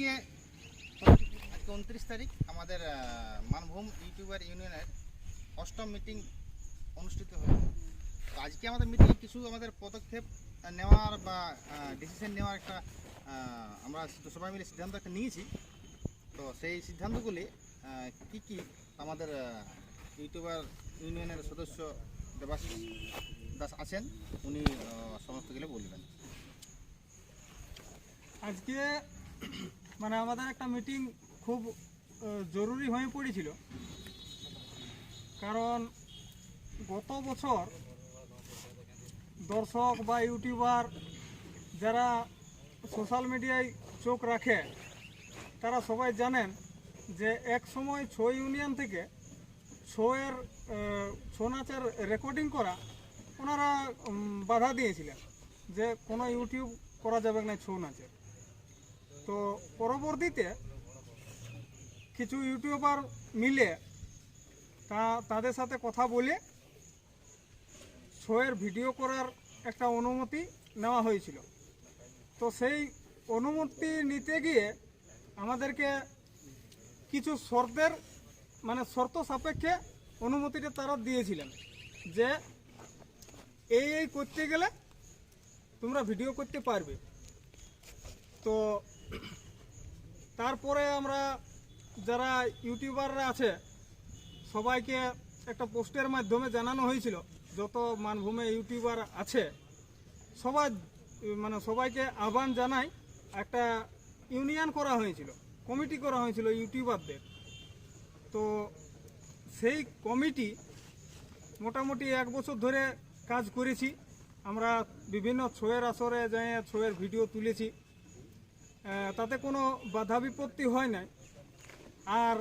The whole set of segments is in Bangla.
আজকে আজকে উনত্রিশ তারিখ আমাদের মানভূম ইউটিউবার ইউনিয়নের অষ্টম মিটিং অনুষ্ঠিত হলো। তো আজকে আমাদের মিটিংয়ে কিছু আমাদের পদক্ষেপ নেওয়ার বা ডিসিশন নেওয়ার একটা আমরা সবাই মিলে সিদ্ধান্ত একটা নিয়েছি। তো সেই সিদ্ধান্তগুলি কি কি আমাদের ইউটিউবার ইউনিয়নের সদস্য দেবাশিস দাস আছেন উনি আহ, সমস্তগুলো বলবেন। আজকে মানে আমাদের একটা মিটিং খুব জরুরি হয়ে পড়েছিল। কারণ গত বছর দর্শক বা ইউটিউবার যারা সোশ্যাল মিডিয়ায় চোখ রাখে, তারা সবাই জানেন যে এক সময় ছৌ ইউনিয়ন থেকে ছৌয়ের ছৌ নাচের রেকর্ডিং করা ওনারা বাধা দিয়েছিলেন যে কোনো ইউটিউব করা যাবে না ছৌ নাচের। তো পরবর্তীতে কিছু ইউটিউবার মিলে তা, তাদের সাথে কথা বলে শোয়ের ভিডিও করার একটা অনুমতি নেওয়া হয়েছিল। তো সেই অনুমতি নিতে গিয়ে আমাদেরকে কিছু শর্তের মানে শর্ত সাপেক্ষে অনুমতিটা তারা দিয়েছিলেন যে এই এই করতে গেলে তোমরা ভিডিও করতে পারবে। তো তারপরে আমরা যারা ইউটিউবাররা আছে, সবাইকে একটা পোস্টের মাধ্যমে জানানো হয়েছিল, যত মানভূমে ইউটিউবার আছে, সবাই মানে সবাইকে আহ্বান জানাই, একটা ইউনিয়ন করা হয়েছিল, কমিটি করা হয়েছিল ইউটিউবারদের। তো সেই কমিটি মোটামুটি এক বছর ধরে কাজ করেছি। আমরা বিভিন্ন ছয়ের আসরে যেয়ে ছয়ের ভিডিও তুলেছি। তাতে কোনো বাধা বিপত্তি হয় নাই। আর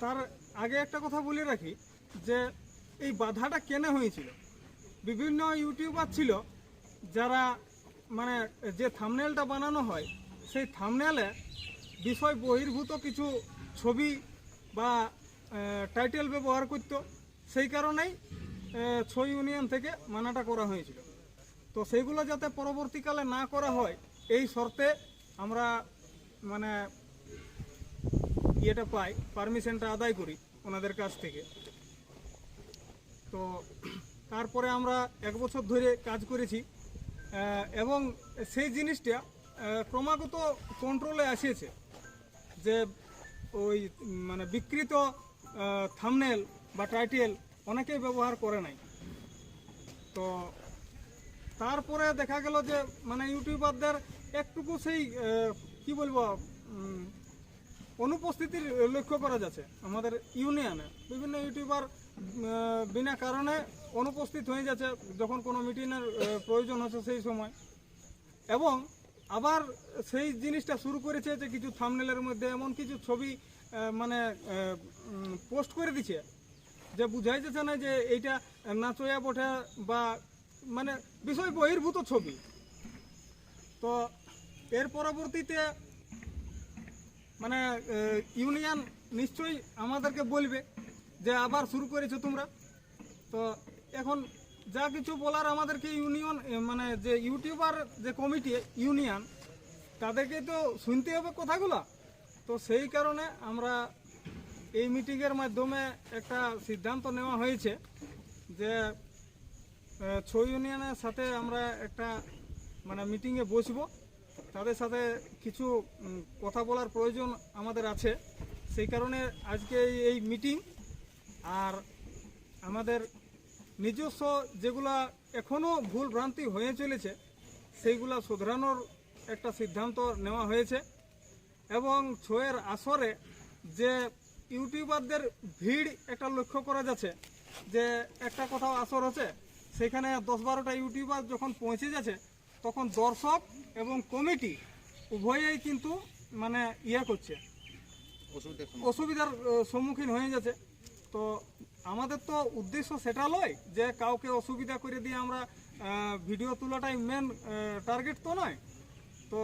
তার আগে একটা কথা বলে রাখি যে এই বাধাটা কেন হয়েছিল? বিভিন্ন ইউটিউবার ছিল যারা মানে যে থামনেলটা বানানো হয় সেই থামনেলে বিষয় বহির্ভূত কিছু ছবি বা টাইটেল ব্যবহার করতো। সেই কারণেই আহ, ছৌ ইউনিয়ন থেকে মানাটা করা হয়েছিল। তো সেইগুলো যাতে পরবর্তীকালে না করা হয় এই শর্তে আমরা মানে ইয়েটা পাই, পারমিশনটা আদায় করি ওনাদের কাছ থেকে। তো তারপরে আমরা এক বছর ধরে কাজ করেছি। এবং সেই জিনিসটা ক্রমাগত কন্ট্রোলে আসিয়েছে যে ওই মানে বিকৃত থামনেল বা টাইটেল অনেকেই ব্যবহার করে নাই। তো তারপরে দেখা গেল যে মানে ইউটিউবারদের একটুকু সেই কি বলব অনুপস্থিতির লক্ষ্য করা যাচ্ছে আমাদের ইউনিয়নে। বিভিন্ন ইউটিউবার বিনা কারণে অনুপস্থিত হয়ে যাচ্ছে যখন কোনো মিটিংয়ের প্রয়োজন হচ্ছে সেই সময়। এবং আবার সেই জিনিসটা শুরু করেছে যে কিছু থামনেলের মধ্যে এমন কিছু ছবি মানে পোস্ট করে দিচ্ছে যে বুঝাই যাচ্ছে না যে এইটা নাচয়া বটে বা মানে বিষয় বহির্ভূত ছবি। তো এর পরবর্তীতে মানে ইউনিয়ন নিশ্চয়ই আমাদেরকে বলবে যে আবার শুরু করেছ তোমরা। তো এখন যা কিছু বলার আমাদেরকে ইউনিয়ন মানে যে ইউটিউবার যে কমিটি, ইউনিয়ন, তাদেরকে তো শুনতে হবে কথাগুলো। তো সেই কারণে আমরা এই মিটিংয়ের মাধ্যমে একটা সিদ্ধান্ত নেওয়া হয়েছে যে ছৌ ইউনিয়নের সাথে আমরা একটা মানে মিটিংয়ে বসবো। তাদের সাথে কিছু কথা বলার প্রয়োজন আমাদের আছে। সেই কারণে আজকে এই- মিটিং আর আমাদের নিজস্ব যেগুলা এখনও ভুল ভ্রান্তি হয়ে চলেছে, সেইগুলা শুধরানোর একটা সিদ্ধান্ত নেওয়া হয়েছে। এবং ছয়ের আসরে যে ইউটিউবারদের ভিড় একটা লক্ষ্য করা যাচ্ছে, যে একটা কোথাও আসর হচ্ছে সেখানে দশ বারোটা ইউটিউবার যখন পৌঁছে যাচ্ছে তখন দর্শক এবং কমিটি উভয়েই কিন্তু মানে ইয়ে করছে। অসুবিধার সম্মুখীন হয়ে যাচ্ছে। তো আমাদের তো উদ্দেশ্য সেটা নয় যে কাউকে অসুবিধা করে দিয়ে আমরা ভিডিও তোলাটাই মেন টার্গেট তো নয়। তো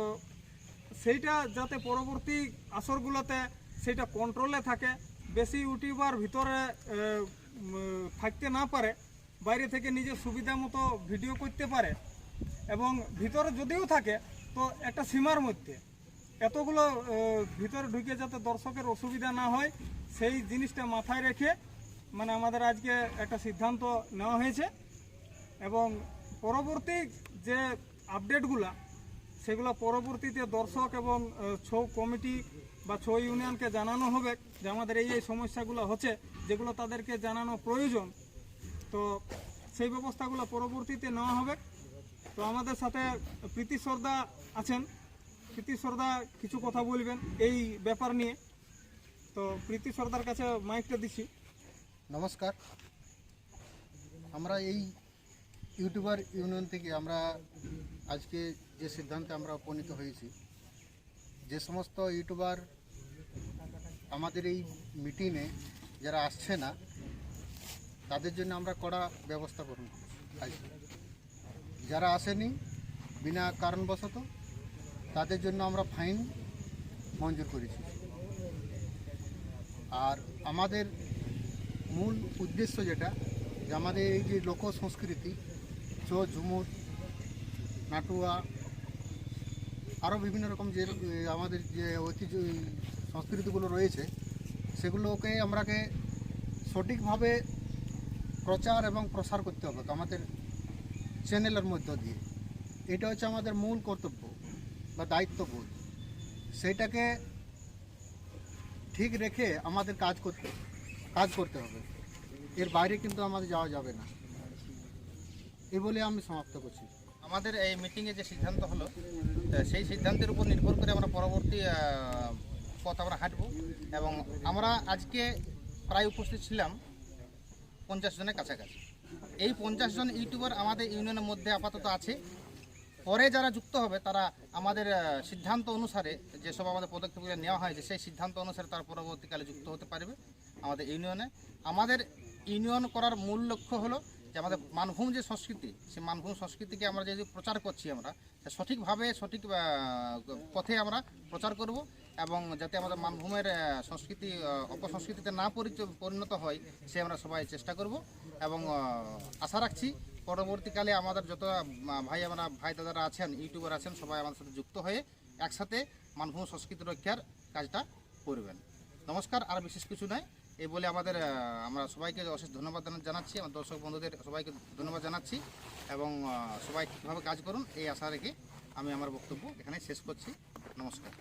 সেইটা যাতে পরবর্তী আসরগুলোতে সেটা কন্ট্রোলে থাকে বেশি ইউটিউবার ভিতরে থাকতে না পারে বাইরে থেকে নিজের সুবিধা মতো ভিডিও করতে পারে এবং ভিতরে যদিও থাকে, তো একটা সীমার মধ্যে। এতগুলো ভিতরে ঢুকে যাতে দর্শকের অসুবিধা না হয়, সেই জিনিসটা মাথায় রেখে মানে আমাদের আজকে একটা সিদ্ধান্ত নেওয়া হয়েছে। এবং পরবর্তী যে আপডেটগুলা, সেগুলো পরবর্তীতে দর্শক এবং ছৌ কমিটি বা ছৌ ইউনিয়নকে জানানো হবে যে আমাদের এই এই সমস্যাগুলো হচ্ছে, যেগুলো তাদেরকে জানানো প্রয়োজন। তো সেই ব্যবস্থাগুলো পরবর্তীতে নেওয়া হবে। তো আমাদের সাথে প্রীতি সর্দা আছেন। প্রীতি সর্দা কিছু কথা বলবেন এই ব্যাপার নিয়ে। তো প্রীতি সর্দার কাছে মাইকটা দিছি নমস্কার। আমরা এই ইউটিউবার ইউনিয়ন থেকে আমরা আজকে যে সিদ্ধান্তে আমরা উপনীত হয়েছি, যে সমস্ত ইউটিউবার আমাদের এই মিটিংয়ে যারা আসছে না, তাদের জন্য আমরা কড়া ব্যবস্থা করুন আজকে যারা আসেনি বিনা কারণবশত, তাদের জন্য আমরা ফাইন মঞ্জুর করেছি। আর আমাদের মূল উদ্দেশ্য যেটা, যে আমাদের এই যে লোক সংস্কৃতি, চো, ঝুমুর, নাটুয়া আরও বিভিন্ন রকম যে, আমাদের যে ঐতিহ্য, সংস্কৃতিগুলো রয়েছে, সেগুলোকে আমরাকে সঠিকভাবে প্রচার এবং প্রসার করতে হবে। আমাদের চ্যানেলের মধ্য দিয়ে। এটা হচ্ছে আমাদের মূল কর্তব্য বা দায়িত্ববোধ। সেইটাকে ঠিক রেখে আমাদের কাজ করতে কাজ করতে হবে। এর বাইরে কিন্তু আমাদের যাওয়া যাবে না। এ বলে আমি সমাপ্ত করছি। আমাদের এই মিটিংয়ে যে সিদ্ধান্ত হলো সেই সিদ্ধান্তের উপর নির্ভর করে আমরা পরবর্তী পথ আমরা হাঁটব এবং আমরা আজকে প্রায় উপস্থিত ছিলাম পঞ্চাশ জনের কাছাকাছি। এই পঞ্চাশ জন ইউটিউবার আমাদের ইউনিয়নের মধ্যে আপাতত আছে। পরে যারা যুক্ত হবে, তারা আমাদের সিদ্ধান্ত অনুসারে যেসব আমাদের পদক্ষেপগুলো নেওয়া হয়েছে, সেই সিদ্ধান্ত অনুসারে তার পরবর্তীকালে যুক্ত হতে পারবে আমাদের ইউনিয়নে। আমাদের ইউনিয়ন করার মূল লক্ষ্য হলো যে আমাদের মানভূম যে সংস্কৃতি, সেই মানভূম সংস্কৃতিকে আমরা যে প্রচার করছি আমরা সঠিকভাবে, সঠিক পথে আমরা প্রচার করব এবং যাতে আমাদের মানভূমের সংস্কৃতি অপসংস্কৃতিতে না পরিণত হয়, সে আমরা সবাই চেষ্টা করব এবং আশা রাখছি পরবর্তীকালে আমাদের যত ভাই আমরা, ভাই দাদারা আছেন, ইউটিউবার আছেন, সবাই আমাদের সাথে যুক্ত হয়ে একসাথে মানভূম সংস্কৃতি রক্ষার কাজটা করবেন। নমস্কার, আর বিশেষ কিছু নয়। এই বলে আমাদের আমরা সবাইকে অশেষ ধন্যবাদ জানাচ্ছি, আমার দর্শক বন্ধুদের সবাইকে ধন্যবাদ জানাচ্ছি এবং সবাই ঠিকভাবে কাজ করুন, এই আশা রেখে আমি আমার বক্তব্য এখানে শেষ করছি। নমস্কার।